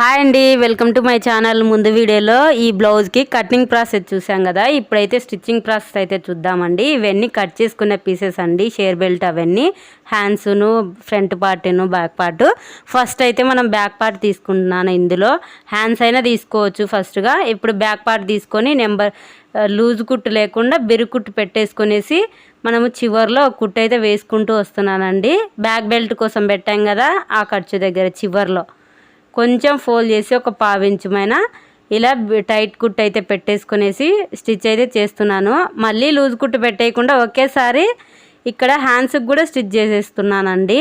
Hi అండి welcome to my channel. ముందు వీడియోలో ఈ బ్లౌజ్కి కటింగ్ ప్రాసెస్ చూసాం కదా. ఇప్పుడైతే స్టిచ్చింగ్ ప్రాసెస్ అయితే చూద్దామండి. ఇవన్నీ కట్ చేసుకునే పీసెస్ అండి. షేర్ బెల్ట్ అవన్నీ. హ్యాండ్స్ను ఫ్రంట్ పార్ట్ను బ్యాక్ పార్ట్ ఫస్ట్ అయితే మనం బ్యాక్ పార్ట్ తీసుకుంటున్నాను ఇందులో. హ్యాండ్స్ అయినా తీసుకోవచ్చు ఫస్ట్గా ఇప్పుడు బ్యాక్ పార్ట్ తీసుకొని నెంబర్ లూజ్ uh, కుట్టు లేకుండా బెరు కుట్టు పెట్టేసుకునేసి మనము చివర్లో కుట్టు అయితే వేసుకుంటూ వస్తున్నానండి. బ్యాక్ బెల్ట్ కోసం పెట్టాం కదా ఆ ఖర్చు దగ్గర చివర్లో. కొంచెం ఫోల్డ్ చేసి ఒక పావించమైన ఇలా టైట్ కుట్టు అయితే పెట్టేసుకునేసి స్టిచ్ అయితే చేస్తున్నాను. మళ్ళీ లూజ్ కుట్టు పెట్టేయకుండా ఒకేసారి ఇక్కడ హ్యాండ్స్కి కూడా స్టిచ్ చేసేస్తున్నానండి.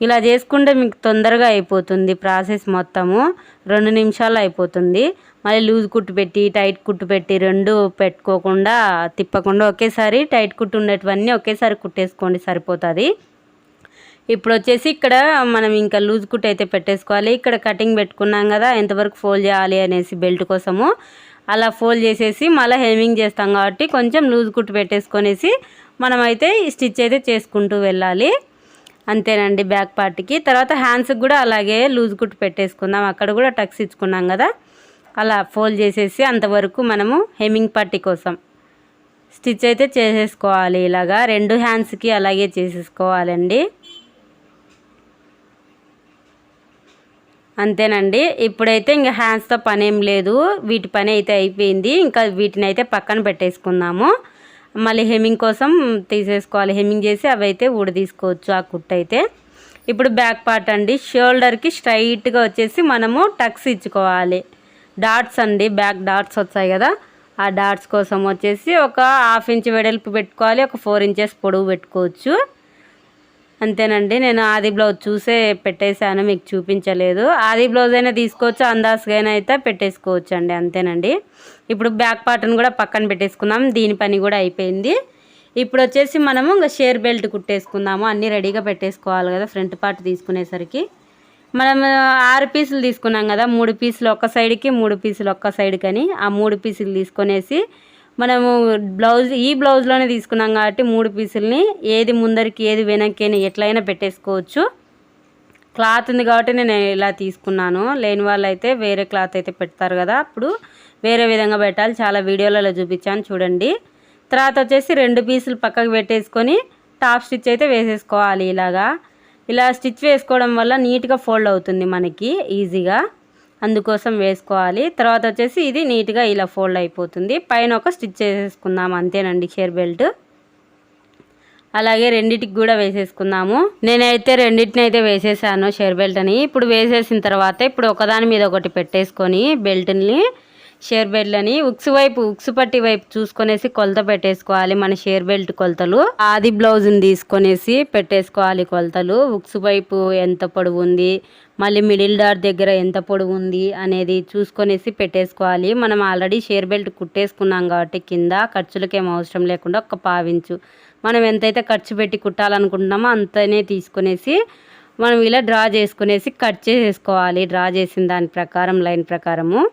ఇలా చేసుకుంటే మీకు తొందరగా అయిపోతుంది ప్రాసెస్ మొత్తము. రెండు నిమిషాలు అయిపోతుంది. మళ్ళీ లూజ్ కుట్టు పెట్టి టైట్ కుట్టు పెట్టి రెండు పెట్టుకోకుండా తిప్పకుండా ఒకేసారి టైట్ కుట్టు ఉండేటివన్నీ ఒకేసారి కుట్టేసుకోండి సరిపోతుంది. ఇప్పుడు వచ్చేసి ఇక్కడ మనం ఇంకా లూజ్ కుట్ అయితే పెట్టేసుకోవాలి. ఇక్కడ కటింగ్ పెట్టుకున్నాం కదా ఎంతవరకు ఫోల్డ్ చేయాలి అనేసి బెల్ట్ కోసము. అలా ఫోల్డ్ చేసేసి మళ్ళీ హెమింగ్ చేస్తాం కాబట్టి కొంచెం లూజ్ కుట్టు పెట్టేసుకొనేసి మనమైతే ఈ స్టిచ్ అయితే చేసుకుంటూ వెళ్ళాలి. అంతేనండి బ్యాక్ పార్ట్కి. తర్వాత హ్యాండ్స్కి కూడా అలాగే లూజ్ కుట్టు పెట్టేసుకుందాం. అక్కడ కూడా టక్స్ ఇచ్చుకున్నాం కదా. అలా ఫోల్డ్ చేసేసి అంతవరకు మనము హెమింగ్ పార్టీ కోసం స్టిచ్ అయితే చేసేసుకోవాలి ఇలాగా. రెండు హ్యాండ్స్కి అలాగే చేసేసుకోవాలండి. అంతేనండి. ఇప్పుడైతే ఇంకా హ్యాండ్స్తో పని ఏం లేదు. వీటి పని అయితే అయిపోయింది. ఇంకా వీటిని అయితే పక్కన పెట్టేసుకుందాము. మళ్ళీ హెమ్మింగ్ కోసం తీసేసుకోవాలి. హెమ్మింగ్ చేసి అవి అయితే ఊడ తీసుకోవచ్చు ఆ కుట్టు అయితే. ఇప్పుడు బ్యాక్ పార్ట్ అండి. షోల్డర్కి స్ట్రైట్గా వచ్చేసి మనము టక్స్ ఇచ్చుకోవాలి. డాట్స్ అండి. బ్యాక్ డాట్స్ వచ్చాయి కదా. ఆ డాట్స్ కోసం వచ్చేసి ఒక హాఫ్ ఇంచ్ వెడల్పు పెట్టుకోవాలి. ఒక ఫోర్ ఇంచెస్ పొడవు పెట్టుకోవచ్చు. అంతేనండి. నేను ఆది బ్లౌజ్ చూసే పెట్టేశాను మీకు చూపించలేదు. ఆది బ్లౌజ్ అయినా తీసుకోవచ్చు అందాస్గా అయితే పెట్టేసుకోవచ్చు అండి అంతేనండి. ఇప్పుడు బ్యాక్ పార్ట్ని కూడా పక్కన పెట్టేసుకుందాం దీని పని కూడా అయిపోయింది. ఇప్పుడు వచ్చేసి మనము ఇంకా షేర్ బెల్ట్ కుట్టేసుకుందాము అన్నీ రెడీగా పెట్టేసుకోవాలి కదా ఫ్రంట్ పార్ట్ తీసుకునేసరికి. మనం ఆరు పీసులు తీసుకున్నాం కదా మూడు పీసులు ఒక్క సైడ్కి మూడు పీసులు ఒక్క సైడ్కి అని ఆ మూడు పీసులు తీసుకొనేసి మనము బ్లౌజ్ ఈ బ్లౌజ్లోనే తీసుకున్నాం కాబట్టి మూడు పీసుల్ని ఏది ముందరికి ఏది వెనక్కి అని ఎట్లయినా పెట్టేసుకోవచ్చు. క్లాత్ ఉంది కాబట్టి నేను ఇలా తీసుకున్నాను. లేని వాళ్ళు అయితే వేరే క్లాత్ అయితే పెడతారు కదా. అప్పుడు వేరే విధంగా పెట్టాలి. చాలా వీడియోలలో చూపించాను చూడండి. తర్వాత వచ్చేసి రెండు పీసులు పక్కకు పెట్టేసుకొని టాప్ స్టిచ్ అయితే వేసేసుకోవాలి ఇలాగా. ఇలా స్టిచ్ వేసుకోవడం వల్ల నీట్గా ఫోల్డ్ అవుతుంది మనకి ఈజీగా. అందుకోసం వేసుకోవాలి. తర్వాత వచ్చేసి ఇది నీట్గా ఇలా ఫోల్డ్ అయిపోతుంది. పైన ఒక స్టిచ్ చేసేసుకుందాం. అంతేనండి షేర్ బెల్ట్. అలాగే రెండిటికి కూడా వేసేసుకుందాము. నేనైతే రెండింటిని అయితే వేసేసాను షేర్ బెల్ట్ అని. ఇప్పుడు వేసేసిన తర్వాత ఇప్పుడు ఒకదాని మీద ఒకటి పెట్టేసుకొని బెల్ట్ని షేర్ బెల్ట్లని ఉక్స్ వైపు ఉక్స్ పట్టి వైపు చూసుకొనేసి కొలత పెట్టేసుకోవాలి మన షేర్ బెల్ట్ కొలతలు. ఆది బ్లౌజ్ని తీసుకొనేసి పెట్టేసుకోవాలి కొలతలు. ఉక్స్ వైపు ఎంత పొడవు ఉంది మళ్ళీ మిడిల్ డాట్ దగ్గర ఎంత పొడవు ఉంది అనేది చూసుకొనేసి పెట్టేసుకోవాలి. మనం ఆల్రెడీ షేర్ బెల్ట్ కుట్టేసుకున్నాం కాబట్టి కింద ఖర్చులకేం అవసరం లేకుండా ఒక పావించు. మనం ఎంతైతే ఖర్చు పెట్టి కుట్టాలనుకుంటున్నామో అంతనే తీసుకునేసి మనం ఇలా డ్రా చేసుకునేసి కట్ చేసేసుకోవాలి. డ్రా చేసిన దాని ప్రకారం లైన్ ప్రకారము.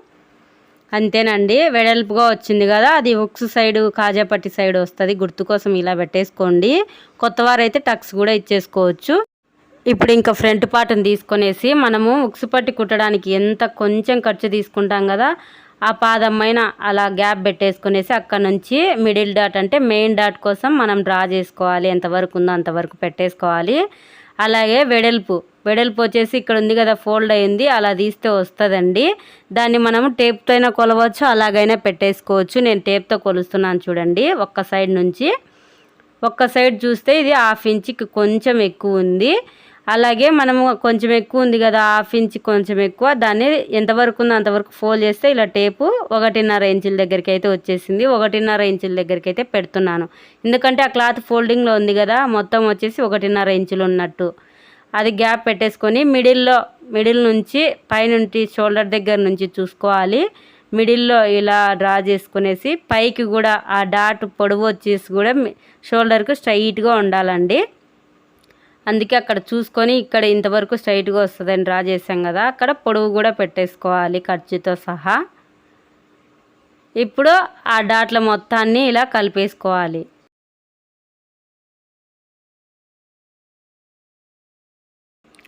అంతేనండి. వెడల్పుగా వచ్చింది కదా. అది ఉక్స్ సైడ్ కాజాపట్టి సైడ్ వస్తుంది. గుర్తు కోసం ఇలా పెట్టేసుకోండి. కొత్తవారైతే టక్స్ కూడా ఇచ్చేసుకోవచ్చు. ఇప్పుడు ఇంకా ఫ్రంట్ పార్ట్ని తీసుకొనేసి మనము ఉక్సు పట్టి కుట్టడానికి ఎంత కొంచెం ఖర్చు తీసుకుంటాం కదా ఆ పాదమైన అలా గ్యాప్ పెట్టేసుకునేసి అక్కడ నుంచి మిడిల్ డాట్ అంటే మెయిన్ డాట్ కోసం మనం డ్రా చేసుకోవాలి ఎంతవరకు ఉందో అంతవరకు పెట్టేసుకోవాలి. అలాగే వెడల్పు వెడల్పు వచ్చేసి ఇక్కడ ఉంది కదా ఫోల్డ్ అయింది అలా తీస్తే వస్తుందండి. దాన్ని మనం టేప్తో అయినా కొలవచ్చు అలాగైనా పెట్టేసుకోవచ్చు. నేను టేప్తో కొలుస్తున్నాను చూడండి ఒక్క సైడ్ నుంచి. ఒక్క సైడ్ చూస్తే ఇది హాఫ్ ఇంచ్కి కొంచెం ఎక్కువ ఉంది. అలాగే మనము కొంచెం ఎక్కువ ఉంది కదా హాఫ్ ఇంచ్ కొంచెం ఎక్కువ దాన్ని ఎంతవరకు ఉందో అంతవరకు ఫోల్డ్ చేస్తే ఇలా టేపు ఒకటిన్నర ఇంచుల దగ్గరికి అయితే వచ్చేసింది. ఒకటిన్నర ఇంచుల దగ్గరికి అయితే పెడుతున్నాను. ఎందుకంటే ఆ క్లాత్ ఫోల్డింగ్లో ఉంది కదా మొత్తం వచ్చేసి ఒకటిన్నర ఇంచులు ఉన్నట్టు. అది గ్యాప్ పెట్టేసుకొని మిడిల్లో మిడిల్ నుంచి పైనుంచి షోల్డర్ దగ్గర నుంచి చూసుకోవాలి. మిడిల్లో ఇలా డ్రా చేసుకునేసి పైకి కూడా ఆ డాట్ పొడవు వచ్చేసి కూడా షోల్డర్కు స్ట్రైట్గా ఉండాలండి. అందుకే అక్కడ చూసుకొని ఇక్కడ ఇంతవరకు స్ట్రైట్గా వస్తుందని డ్రా చేసాం కదా అక్కడ పొడవు కూడా పెట్టేసుకోవాలి ఖర్చుతో సహా. ఇప్పుడు ఆ డాట్ల మొత్తాన్ని ఇలా కలిపేసుకోవాలి.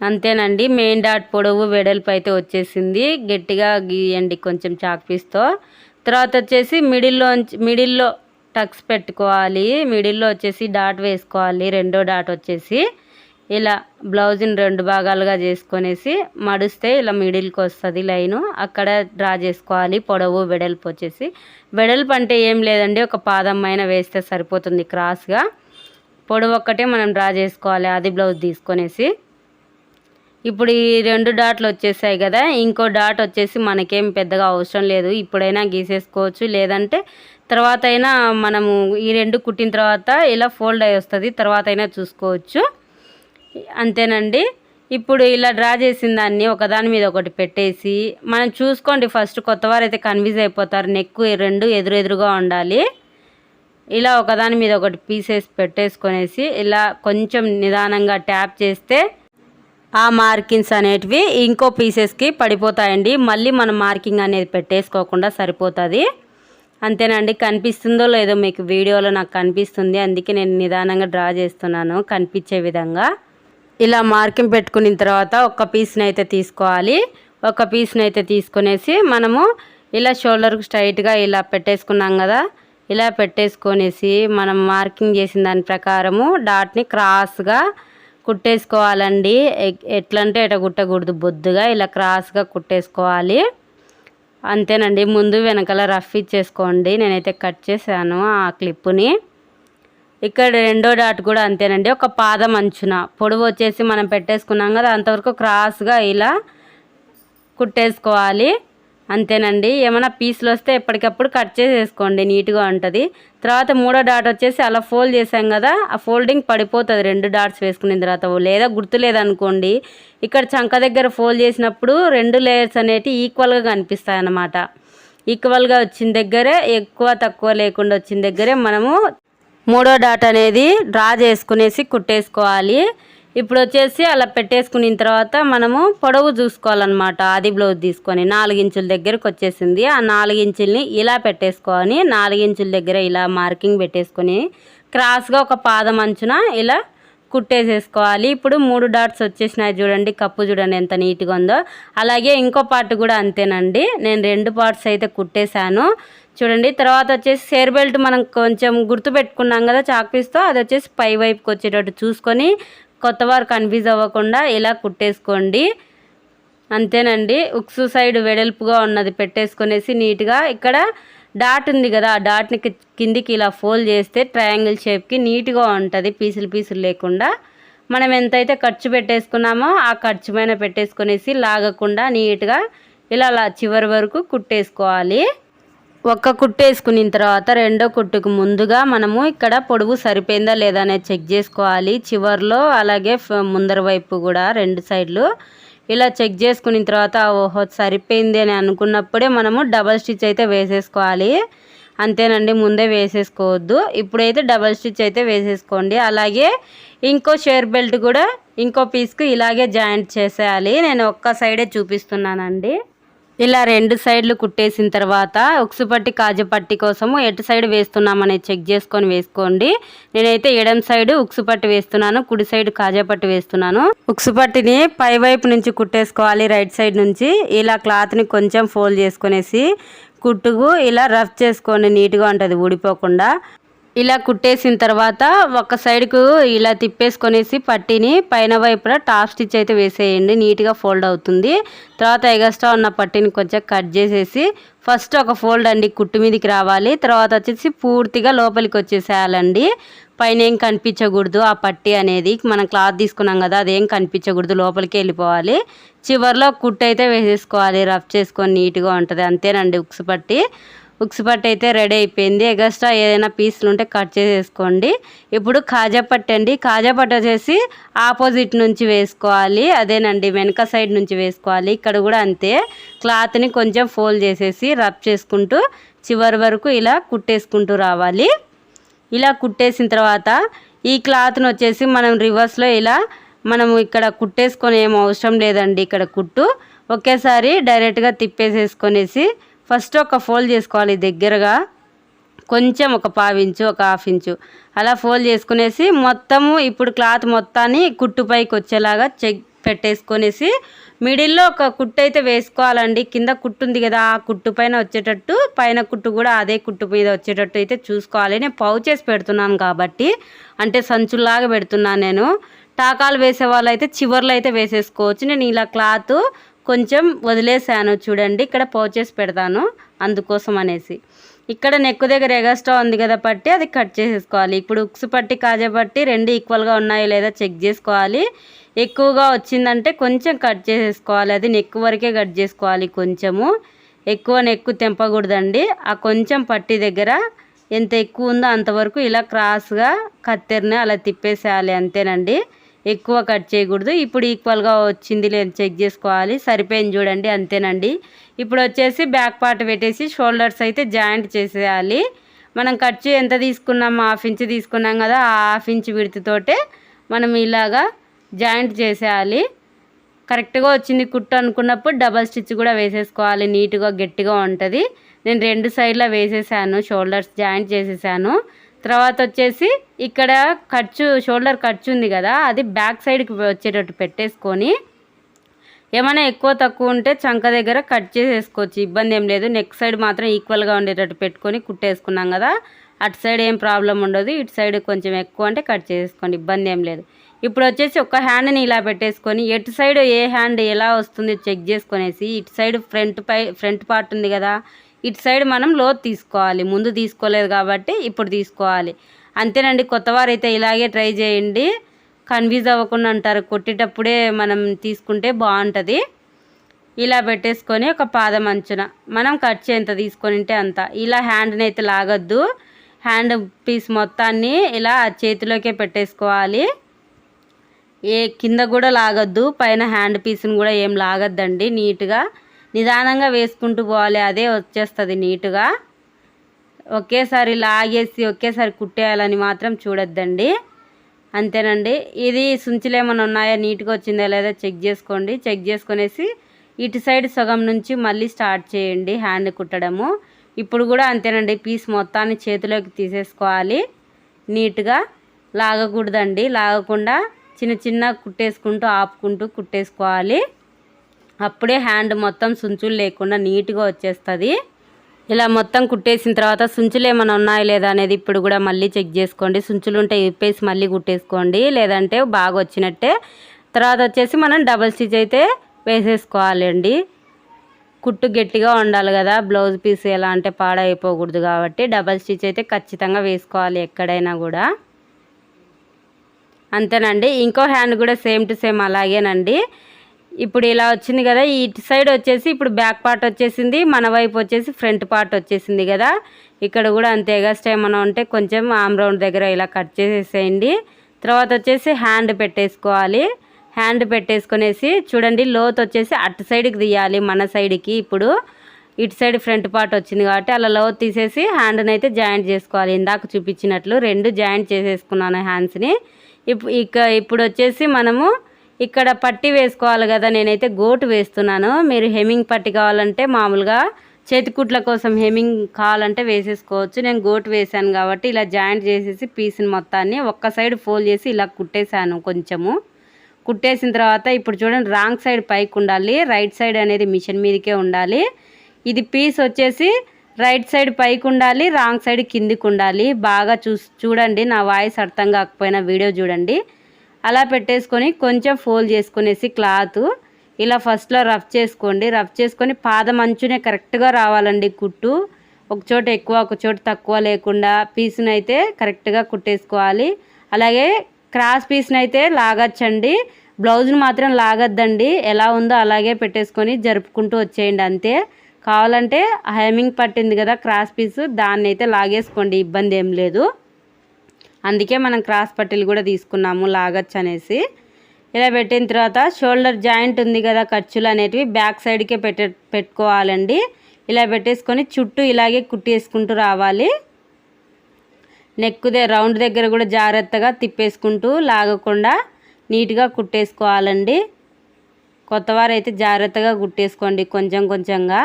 అంతేనండి మెయిన్ డాట్ పొడవు వెడల్పు అయితే వచ్చేసింది. గట్టిగా గీయండి కొంచెం చాక్ పీస్తో. తర్వాత వచ్చేసి మిడిల్లో మిడిల్లో టక్స్ పెట్టుకోవాలి. మిడిల్లో వచ్చేసి డాట్ వేసుకోవాలి. రెండో డాట్ వచ్చేసి ఇలా బ్లౌజ్ని రెండు భాగాలుగా చేసుకొనేసి మడిస్తే ఇలా మిడిల్కి వస్తుంది లైను. అక్కడ డ్రా చేసుకోవాలి పొడవు వెడల్పు వచ్చేసి. వెడల్పు అంటే ఏం లేదండి ఒక పాదం పైన వేస్తే సరిపోతుంది క్రాస్గా. పొడవు ఒక్కటే మనం డ్రా చేసుకోవాలి అది బ్లౌజ్ తీసుకొనేసి. ఇప్పుడు ఈ రెండు డాట్లు వచ్చేసాయి కదా ఇంకో డాట్ వచ్చేసి మనకేం పెద్దగా అవసరం లేదు. ఇప్పుడైనా గీసేసుకోవచ్చు లేదంటే తర్వాత అయినా మనము ఈ రెండు కుట్టిన తర్వాత ఇలా ఫోల్డ్ అయి వస్తుంది తర్వాత అయినా చూసుకోవచ్చు. అంతేనండి. ఇప్పుడు ఇలా డ్రా చేసిన దాన్ని ఒకదాని మీద ఒకటి పెట్టేసి మనం చూసుకోండి ఫస్ట్ కొత్తవారు అయితే కన్ఫ్యూజ్ అయిపోతారు నెక్ రెండు ఎదురెదురుగా ఉండాలి. ఇలా ఒకదాని మీద ఒకటి పీసెస్ పెట్టేసుకొనేసి ఇలా కొంచెం నిదానంగా ట్యాప్ చేస్తే ఆ మార్కింగ్స్ అనేటివి ఇంకో పీసెస్కి పడిపోతాయండి. మళ్ళీ మనం మార్కింగ్ అనేది పెట్టేసుకోకుండా సరిపోతుంది. అంతేనండి. కనిపిస్తుందో లేదో మీకు వీడియోలో నాకు కనిపిస్తుంది. అందుకే నేను నిదానంగా డ్రా చేస్తున్నాను కనిపించే విధంగా. ఇలా మార్కింగ్ పెట్టుకున్న తర్వాత ఒక పీస్ని అయితే తీసుకోవాలి. ఒక పీస్ని అయితే తీసుకునేసి మనము ఇలా షోల్డర్కు స్ట్రైట్గా ఇలా పెట్టేసుకున్నాం కదా. ఇలా పెట్టేసుకొనేసి మనం మార్కింగ్ చేసిన దాని ప్రకారము డాట్ని క్రాస్గా కుట్టేసుకోవాలండి. ఎట్లా అంటే ఎట కుట్టకూడదు. బొద్దుగా ఇలా క్రాస్గా కుట్టేసుకోవాలి. అంతేనండి. ముందు వెనకాల రఫ్ ఇచ్చేసుకోండి. నేనైతే కట్ చేశాను ఆ క్లిప్పుని ఇక్కడ రెండో డాట్ కూడా అంతేనండి. ఒక పాదం అంచున. పొడవు వచ్చేసి మనం పెట్టేసుకున్నాం కదా అంతవరకు క్రాస్గా ఇలా కుట్టేసుకోవాలి. అంతేనండి. ఏమైనా పీసులు వస్తే ఎప్పటికప్పుడు కట్ చేసేసుకోండి నీట్గా ఉంటుంది. తర్వాత మూడో డాట్ వచ్చేసి అలా ఫోల్డ్ చేసాం కదా ఆ ఫోల్డింగ్ పడిపోతుంది. రెండు డాట్స్ వేసుకున్న తర్వాత లేదా గుర్తు లేదనుకోండి ఇక్కడ చంక దగ్గర ఫోల్డ్ చేసినప్పుడు రెండు లేయర్స్ అనేవి ఈక్వల్గా కనిపిస్తాయి అన్నమాట ఈక్వల్గా వచ్చిన దగ్గరే ఎక్కువ తక్కువ లేకుండా వచ్చిన దగ్గరే మనము మూడో డాట్ అనేది డ్రా చేసుకునేసి కుట్టేసుకోవాలి. ఇప్పుడు వచ్చేసి అలా పెట్టేసుకున్న తర్వాత మనము పొడవు చూసుకోవాలన్నమాట. ఆది బ్లౌజ్ తీసుకొని నాలుగించుల దగ్గరకు వచ్చేసింది. ఆ నాలుగించుల్ని ఇలా పెట్టేసుకొని నాలుగించుల దగ్గర ఇలా మార్కింగ్ పెట్టేసుకొని క్రాస్గా ఒక పాదం అంచున ఇలా కుట్టేసేసుకోవాలి. ఇప్పుడు మూడు డాట్స్ వచ్చేసినాయి చూడండి. కప్పు చూడండి ఎంత నీట్గా ఉందో. అలాగే ఇంకో పార్ట్ కూడా అంతేనండి. నేను రెండు పార్ట్స్ అయితే కుట్టేశాను. చూడండి తర్వాత వచ్చేసి సేర్ బెల్ట్ మనం కొంచెం గుర్తు పెట్టుకున్నాం కదా చాక్పీస్తో అది వచ్చేసి పై వైపుకి వచ్చేటట్టు చూసుకొని కొత్త వారు కన్ఫ్యూజ్ అవ్వకుండా ఇలా కుట్టేసుకోండి. అంతేనండి ఉక్సు సైడ్ వెడల్పుగా ఉన్నది పెట్టేసుకునేసి నీట్గా ఇక్కడ డాట్ ఉంది కదా ఆ డాట్ని కిందికి ఇలా ఫోల్డ్ చేస్తే ట్రయాంగిల్ షేప్కి నీట్గా ఉంటుంది పీసులు పీసులు లేకుండా. మనం ఎంతైతే ఖర్చు పెట్టేసుకున్నామో ఆ ఖర్చు పైన పెట్టేసుకునేసి లాగకుండా నీట్గా ఇలా చివరి వరకు కుట్టేసుకోవాలి. ఒక్క కుట్టు వేసుకున్న తర్వాత రెండో కుట్టుకు ముందుగా మనము ఇక్కడ పొడవు సరిపోయిందా లేదా అనేది చెక్ చేసుకోవాలి. చివర్లో అలాగే ముందర వైపు కూడా రెండు సైడ్లు ఇలా చెక్ చేసుకున్న తర్వాత ఓహో సరిపోయింది అని అనుకున్నప్పుడే మనము డబల్ స్టిచ్ అయితే వేసేసుకోవాలి. అంతేనండి ముందే వేసేసుకోవద్దు. ఇప్పుడైతే డబల్ స్టిచ్ అయితే వేసేసుకోండి. అలాగే ఇంకో షేర్ బెల్ట్ కూడా ఇంకో పీస్కు ఇలాగే జాయింట్ చేసేయాలి. నేను ఒక్క సైడే చూపిస్తున్నానండి. ఇలా రెండు సైడ్లు కుట్టేసిన తర్వాత ఉక్సుపట్టి కాజపట్టి కోసము ఎటు సైడ్ వేస్తున్నామనేది చెక్ చేసుకొని వేసుకోండి. నేనైతే ఎడం సైడ్ ఉక్సుపట్టి వేస్తున్నాను కుడి సైడ్ కాజాపట్టి వేస్తున్నాను. ఉక్సుపట్టిని పై వైపు నుంచి కుట్టేసుకోవాలి రైట్ సైడ్ నుంచి. ఇలా క్లాత్ని కొంచెం ఫోల్డ్ చేసుకునేసి కుట్టుకు ఇలా రఫ్ చేసుకోండి నీట్గా ఉంటుంది ఊడిపోకుండా. ఇలా కుట్టేసిన తర్వాత ఒక సైడ్కు ఇలా తిప్పేసుకొనేసి పట్టిని పైన వైపున టాప్ స్టిచ్ అయితే వేసేయండి. నీట్గా ఫోల్డ్ అవుతుంది. తర్వాత ఎగస్ట్రా ఉన్న పట్టిని కొంచెం కట్ చేసేసి ఫస్ట్ ఒక ఫోల్డ్ అండి కుట్టు మీదకి రావాలి. తర్వాత వచ్చేసి పూర్తిగా లోపలికి వచ్చేసేయాలండి. పైన ఏం కనిపించకూడదు. ఆ పట్టి అనేది మనం క్లాత్ తీసుకున్నాం కదా అదేం కనిపించకూడదు. లోపలికి వెళ్ళిపోవాలి. చివరిలో కుట్టు అయితే వేసేసుకోవాలి. రఫ్ చేసుకొని నీట్గా ఉంటుంది. అంతేనండి ఉక్స్ పట్టి. ఉక్స్ పట్టు అయితే రెడీ అయిపోయింది. ఎగస్ట్రా ఏదైనా పీసులు ఉంటే కట్ చేసేసుకోండి. ఇప్పుడు కాజా పట్టు అండి. కాజా పట్టు వచ్చేసి ఆపోజిట్ నుంచి వేసుకోవాలి. అదేనండి వెనక సైడ్ నుంచి వేసుకోవాలి. ఇక్కడ కూడా అంతే. క్లాత్ని కొంచెం ఫోల్డ్ చేసేసి రబ్ చేసుకుంటూ చివరి వరకు ఇలా కుట్టేసుకుంటూ రావాలి. ఇలా కుట్టేసిన తర్వాత ఈ క్లాత్ని వచ్చేసి మనం రివర్స్లో ఇలా మనం ఇక్కడ కుట్టేసుకొని ఏం అవసరం లేదండి ఇక్కడ కుట్టు. ఒకేసారి డైరెక్ట్గా తిప్పేసేసుకొనేసి ఫస్ట్ ఒక ఫోల్డ్ చేసుకోవాలి దగ్గరగా. కొంచెం ఒక పావించు ఒక హాఫ్ ఇంచు. అలా ఫోల్డ్ చేసుకునేసి మొత్తము ఇప్పుడు క్లాత్ మొత్తాన్ని కుట్టుపైకి వచ్చేలాగా చెక్ పెట్టేసుకొనేసి మిడిల్లో ఒక కుట్టు అయితే వేసుకోవాలండి. కింద కుట్టు ఉంది కదా ఆ కుట్టు పైన వచ్చేటట్టు పైన కుట్టు కూడా అదే కుట్టు మీద వచ్చేటట్టు అయితే చూసుకోవాలి. నేను పౌచేసి పెడుతున్నాను కాబట్టి అంటే సంచుల్లాగా పెడుతున్నాను నేను. టాకాలు వేసే వాళ్ళు అయితే చివర్లో అయితే వేసేసుకోవచ్చు. నేను ఇలా క్లాత్ కొంచెం వదిలేసాను చూడండి ఇక్కడ పోచేసి పెడతాను అందుకోసం అనేసి. ఇక్కడ నెక్కు దగ్గర ఎగస్ట్రా ఉంది కదా పట్టి అది కట్ చేసేసుకోవాలి. ఇప్పుడు ఉక్స్ పట్టి కాజా పట్టి రెండు ఈక్వల్గా ఉన్నాయో లేదా చెక్ చేసుకోవాలి. ఎక్కువగా వచ్చిందంటే కొంచెం కట్ చేసేసుకోవాలి. అది నెక్కు వరకే కట్ చేసుకోవాలి కొంచెము. ఎక్కువ నెక్కు తెంపకూడదండి. ఆ కొంచెం పట్టి దగ్గర ఎంత ఎక్కువ ఉందో అంతవరకు ఇలా క్రాస్గా కత్తెరని అలా తిప్పేసేయాలి అంతేనండి. ఎక్కువ కట్ చేయకూడదు. ఇప్పుడు ఈక్వల్గా వచ్చింది లేదు చెక్ చేసుకోవాలి. సరిపోయింది చూడండి అంతేనండి. ఇప్పుడు వచ్చేసి బ్యాక్ పార్ట్ పెట్టేసి షోల్డర్స్ అయితే జాయింట్ చేసేయాలి. మనం ఖర్చు ఎంత తీసుకున్నాం? హాఫ్ ఇంచ్ తీసుకున్నాం కదా ఆ హాఫ్ ఇంచ్ విడుతుతోటే మనం ఇలాగా జాయింట్ చేసేయాలి. కరెక్ట్గా వచ్చింది కుట్టు అనుకున్నప్పుడు డబల్ స్టిచ్ కూడా వేసేసుకోవాలి. నీట్గా గట్టిగా ఉంటుంది. నేను రెండు సైడ్లో వేసేసాను షోల్డర్స్ జాయింట్ చేసేసాను. తర్వాత వచ్చేసి ఇక్కడ ఖర్చు షోల్డర్ ఖర్చు ఉంది కదా అది బ్యాక్ సైడ్కి వచ్చేటట్టు పెట్టేసుకొని ఏమైనా ఎక్కువ తక్కువ ఉంటే చంక దగ్గర కట్ చేసేసుకోవచ్చు. ఇబ్బంది ఏం లేదు. నెక్ సైడ్ మాత్రం ఈక్వల్గా ఉండేటట్టు పెట్టుకొని కుట్టేసుకున్నాం కదా అటు సైడ్ ఏం ప్రాబ్లం ఉండదు. ఇటు సైడ్ కొంచెం ఎక్కువ అంటే కట్ చేసేసుకోండి. ఇబ్బంది ఏం లేదు. ఇప్పుడు వచ్చేసి ఒక హ్యాండ్ని ఇలా పెట్టేసుకొని ఎటు సైడ్ ఏ హ్యాండ్ ఎలా వస్తుంది చెక్ చేసుకొనేసి ఇటు సైడ్ ఫ్రంట్ పై ఫ్రంట్ పార్ట్ ఉంది కదా ఇటు సైడ్ మనం లోతు తీసుకోవాలి. ముందు తీసుకోలేదు కాబట్టి ఇప్పుడు తీసుకోవాలి. అంతేనండి కొత్తవారు అయితే ఇలాగే ట్రై చేయండి. కన్ఫ్యూజ్ అవ్వకుండా అంటారు కొట్టేటప్పుడే మనం తీసుకుంటే బాగుంటుంది. ఇలా పెట్టేసుకొని ఒక పాదం అంచున మనం కట్ చేంత తీసుకొని ఉంటే అంత. ఇలా హ్యాండ్ని అయితే లాగద్దు. హ్యాండ్ పీస్ మొత్తాన్ని ఇలా చేతిలోకే పెట్టేసుకోవాలి. ఏ కింద కూడా లాగద్దు పైన హ్యాండ్ పీస్ని కూడా ఏం లాగద్దండి నీట్గా. నిదానంగా వేసుకుంటూ పోవాలి. అదే వచ్చేస్తుంది నీట్గా. ఒకేసారి లాగేసి ఒకేసారి కుట్టేయాలని మాత్రం చూడొద్దండి. అంతేనండి. ఇది సుంచులు ఏమైనా ఉన్నాయా? నీట్గా వచ్చిందా లేదా చెక్ చేసుకోండి. చెక్ చేసుకునేసి ఇటు సైడ్ సగం నుంచి మళ్ళీ స్టార్ట్ చేయండి హ్యాండ్ కుట్టడము. ఇప్పుడు కూడా అంతేనండి. పీస్ మొత్తాన్ని చేతిలోకి తీసేసుకోవాలి. నీట్గా లాగకూడదండి. లాగకుండా చిన్న చిన్న కుట్టేసుకుంటూ ఆపుకుంటూ కుట్టేసుకోవాలి. అప్పుడే హ్యాండ్ మొత్తం సుంచులు లేకుండా నీట్గా వచ్చేస్తుంది. ఇలా మొత్తం కుట్టేసిన తర్వాత సుంచులు ఏమైనా ఉన్నాయా లేదా అనేది ఇప్పుడు కూడా మళ్ళీ చెక్ చేసుకోండి. సుంచులు ఉంటే ఇప్పేసి మళ్ళీ కుట్టేసుకోండి. లేదంటే బాగా వచ్చినట్టే తర్వాత వచ్చేసి మనం డబల్ స్టిచ్ అయితే వేసేసుకోవాలండి. కుట్టు గట్టిగా ఉండాలి కదా. బ్లౌజ్ పీస్ ఎలా అంటే పాడైపోకూడదు కాబట్టి డబల్ స్టిచ్ అయితే ఖచ్చితంగా వేసుకోవాలి ఎక్కడైనా కూడా. అంతేనండి. ఇంకో హ్యాండ్ కూడా సేమ్ టు సేమ్ అలాగేనండి. ఇప్పుడు ఇలా వచ్చింది కదా ఇటు సైడ్ వచ్చేసి ఇప్పుడు బ్యాక్ పార్ట్ వచ్చేసింది మన వైపు వచ్చేసి ఫ్రంట్ పార్ట్ వచ్చేసింది కదా. ఇక్కడ కూడా అంతే ఎగస్ట్ ఏమైనా ఉంటే కొంచెం ఆమ్ రౌండ్ దగ్గర ఇలా కట్ చేసేసేయండి. తర్వాత వచ్చేసి హ్యాండ్ పెట్టేసుకోవాలి. హ్యాండ్ పెట్టేసుకునేసి చూడండి లోత్ వచ్చేసి అటు సైడ్కి తీయాలి మన సైడ్కి ఇప్పుడు. ఇటు సైడ్ ఫ్రంట్ పార్ట్ వచ్చింది కాబట్టి అలా లోత్ తీసేసి హ్యాండ్ని అయితే జాయింట్ చేసుకోవాలి. ఇందాక చూపించినట్లు రెండు జాయింట్ చేసేసుకున్నాను హ్యాండ్స్ని. ఇప్ ఇక ఇప్పుడు వచ్చేసి మనము ఇక్కడ పట్టి వేసుకోవాలి కదా నేనైతే గోటు వేస్తున్నాను. మీరు హెమింగ్ పట్టి కావాలంటే మామూలుగా చేతికుట్ల కోసం హెమింగ్ కావాలంటే వేసేసుకోవచ్చు. నేను గోటు వేసాను కాబట్టి ఇలా జాయింట్ చేసేసి పీస్ని మొత్తాన్ని ఒక్క సైడ్ ఫోల్డ్ చేసి ఇలా కుట్టేశాను కొంచెము. కుట్టేసిన తర్వాత ఇప్పుడు చూడండి రాంగ్ సైడ్ పైకి ఉండాలి రైట్ సైడ్ అనేది మిషన్ మీదకే ఉండాలి. ఇది పీస్ వచ్చేసి రైట్ సైడ్ పైకి ఉండాలి రాంగ్ సైడ్ కిందికి ఉండాలి. బాగా చూ చూడండి నా వాయిస్ అర్థం కాకపోయినా వీడియో చూడండి. అలా పెట్టేసుకొని కొంచెం ఫోల్డ్ చేసుకునేసి క్లాత్ ఇలా ఫస్ట్లో రఫ్ చేసుకోండి. రఫ్ చేసుకొని పాదం అంచునే కరెక్ట్గా రావాలండి కుట్టు. ఒక చోట ఎక్కువ ఒక చోట తక్కువ లేకుండా పీస్ని అయితే కరెక్ట్గా కుట్టేసుకోవాలి. అలాగే క్రాస్ పీస్ని అయితే లాగచ్చండి. బ్లౌజ్ని మాత్రం లాగద్దండి. ఎలా ఉందో అలాగే పెట్టేసుకొని జరుపుకుంటూ వచ్చేయండి అంతే. కావాలంటే హైమింగ్ పట్టింది కదా క్రాస్ పీస్ దాన్ని అయితే లాగేసుకోండి. ఇబ్బంది ఏం లేదు. అందుకే మనం క్రాస్ పట్టీలు కూడా తీసుకున్నాము లాగచ్చు అనేసి. ఇలా పెట్టిన తర్వాత షోల్డర్ జాయింట్ ఉంది కదా ఖర్చులు అనేటివి బ్యాక్ సైడ్కే పెట్టే పెట్టుకోవాలండి. ఇలా పెట్టేసుకొని చుట్టూ ఇలాగే కుట్టేసుకుంటూ రావాలి. నెక్ రౌండ్ దగ్గర కూడా జాగ్రత్తగా తిప్పేసుకుంటూ లాగకుండా నీట్గా కుట్టేసుకోవాలండి. కొత్తవారు అయితే జాగ్రత్తగా కుట్టేసుకోండి కొంచెం కొంచెంగా.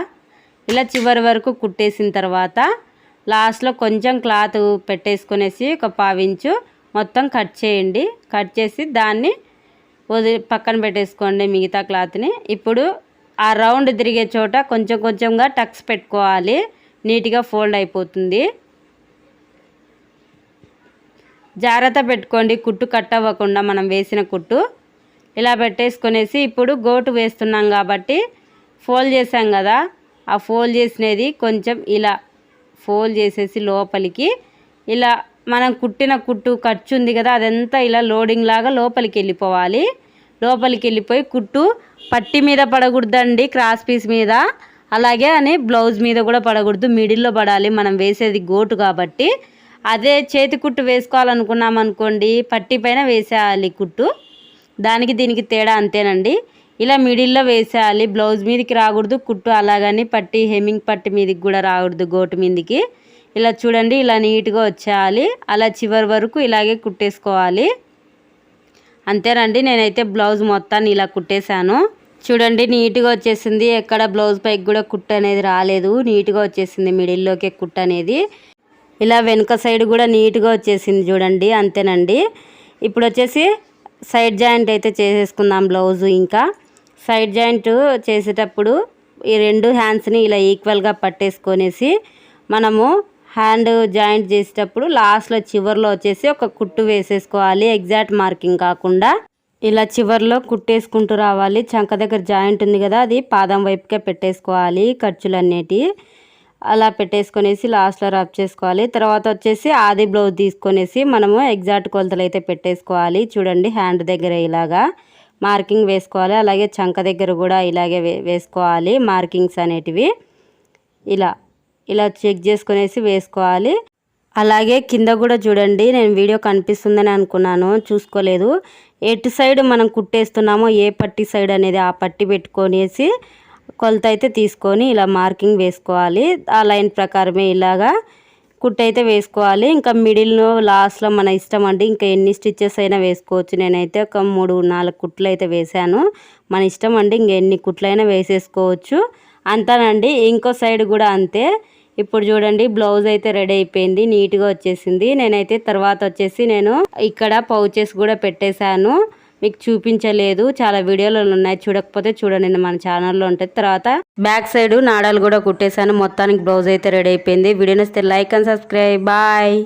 ఇలా చివరి వరకు కుట్టేసిన తర్వాత లాస్ట్లో కొంచెం క్లాత్ పెట్టేసుకునేసి ఒక పావించు మొత్తం కట్ చేయండి. కట్ చేసి దాన్ని వదిలి పక్కన పెట్టేసుకోండి మిగతా క్లాత్ని. ఇప్పుడు ఆ రౌండ్ తిరిగే చోట కొంచెం కొంచెంగా టక్స్ పెట్టుకోవాలి. నీట్గా ఫోల్డ్ అయిపోతుంది. జాగ్రత్త పెట్టుకోండి. కుట్టు కట్ అవ్వకుండా మనం వేసిన కుట్టు. ఇలా పెట్టేసుకునేసి ఇప్పుడు గోటు వేస్తున్నాం కాబట్టి ఫోల్డ్ చేసాం కదా. ఆ ఫోల్డ్ చేసినది కొంచెం ఇలా ఫోల్డ్ చేసేసి లోపలికి. ఇలా మనం కుట్టిన కుట్టు ఖర్చు ఉంది కదా అదంతా ఇలా లోడింగ్ లాగా లోపలికి వెళ్ళిపోవాలి. లోపలికి వెళ్ళిపోయి కుట్టు పట్టి మీద పడకూడదండి క్రాస్ పీస్ మీద. అలాగే అని బ్లౌజ్ మీద కూడా పడకూడదు మిడిల్లో పడాలి మనం వేసేది గోటు కాబట్టి. అదే చేతి కుట్టు వేసుకోవాలనుకున్నాం అనుకోండి పట్టి పైన వేసేయాలి కుట్టు. దానికి దీనికి తేడా అంతేనండి. ఇలా మిడిల్లో వేసేయాలి. బ్లౌజ్ మీదకి రాకూడదు కుట్టు అలాగని పట్టి హెమ్మింగ్ పట్టి మీదకి కూడా రాకూడదు గోటు మీదకి. ఇలా చూడండి ఇలా నీట్గా వచ్చేయాలి. అలా చివరి వరకు ఇలాగే కుట్టేసుకోవాలి. అంతేనండి నేనైతే బ్లౌజ్ మొత్తాన్ని ఇలా కుట్టేశాను. చూడండి నీట్గా వచ్చేసింది. ఎక్కడ బ్లౌజ్ పైకి కూడా కుట్టు అనేది రాలేదు. నీట్గా వచ్చేసింది మిడిల్లోకి కుట్టు అనేది. ఇలా వెనుక సైడ్ కూడా నీట్గా వచ్చేసింది చూడండి అంతేనండి. ఇప్పుడు వచ్చేసి సైడ్ జాయింట్ అయితే చేసేసుకుందాం బ్లౌజు ఇంకా. సైడ్ జాయింట్ చేసేటప్పుడు ఈ రెండు హ్యాండ్స్ని ఇలా ఈక్వల్గా పట్టేసుకొనేసి మనము హ్యాండ్ జాయింట్ చేసేటప్పుడు లాస్ట్లో చివర్లో వచ్చేసి ఒక కుట్టు వేసేసుకోవాలి. ఎగ్జాక్ట్ మార్కింగ్ కాకుండా ఇలా చివర్లో కుట్టేసుకుంటూ రావాలి. చంక దగ్గర జాయింట్ ఉంది కదా అది పాదం వైపుకే పెట్టేసుకోవాలి ఖర్చులన్నిటి. అలా పెట్టేసుకొనేసి లాస్ట్లో రబ్ చేసుకోవాలి. తర్వాత వచ్చేసి ఆది బ్లౌజ్ తీసుకొనేసి మనము ఎగ్జాక్ట్ కొలతలు అయితే పెట్టేసుకోవాలి. చూడండి హ్యాండ్ దగ్గర ఇలాగా. మార్కింగ్ వేసుకోవాలి. అలాగే చంక దగ్గర కూడా ఇలాగే వేసుకోవాలి మార్కింగ్స్ అనేటివి. ఇలా ఇలా చెక్ చేసుకునేసి వేసుకోవాలి. అలాగే కింద కూడా చూడండి నేను వీడియో కనిపిస్తుందని అనుకున్నాను చూసుకోలేదు. ఎటు సైడ్ మనం కుట్టేస్తున్నామో ఏ పట్టి సైడ్ అనేది ఆ పట్టి పెట్టుకొనేసి కొలత అయితే తీసుకొని ఇలా మార్కింగ్ వేసుకోవాలి. ఆ లైన్ ప్రకారమే ఇలాగా కుట్టు అయితే వేసుకోవాలి. ఇంకా మిడిల్లో లాస్ట్లో మన ఇష్టం అండి ఇంకా ఎన్ని స్టిచ్చెస్ అయినా వేసుకోవచ్చు. నేనైతే ఒక మూడు నాలుగు కుట్లు అయితే వేసాను మన ఇష్టం అండి ఇంక ఎన్ని కుట్లైనా వేసేసుకోవచ్చు. అంతానండి. ఇంకో సైడ్ కూడా అంతే. ఇప్పుడు చూడండి బ్లౌజ్ అయితే రెడీ అయిపోయింది. నీట్గా వచ్చేసింది. నేనైతే తర్వాత వచ్చేసి నేను ఇక్కడ పౌచెస్ కూడా పెట్టేశాను. మీకు చూపించలేదు. చాలా వీడియోలు ఉన్నాయి. చూడకపోతే చూడండి. మన ఛానల్లో ఉంటుంది తర్వాత బ్యాక్ సైడ్ నాడాలు కూడా కుట్టేశాను. మొత్తానికి బ్లౌజ్ అయితే రెడీ అయిపోయింది. వీడియో నచ్చితే లైక్ అండ్ సబ్స్క్రైబ్ బాయ్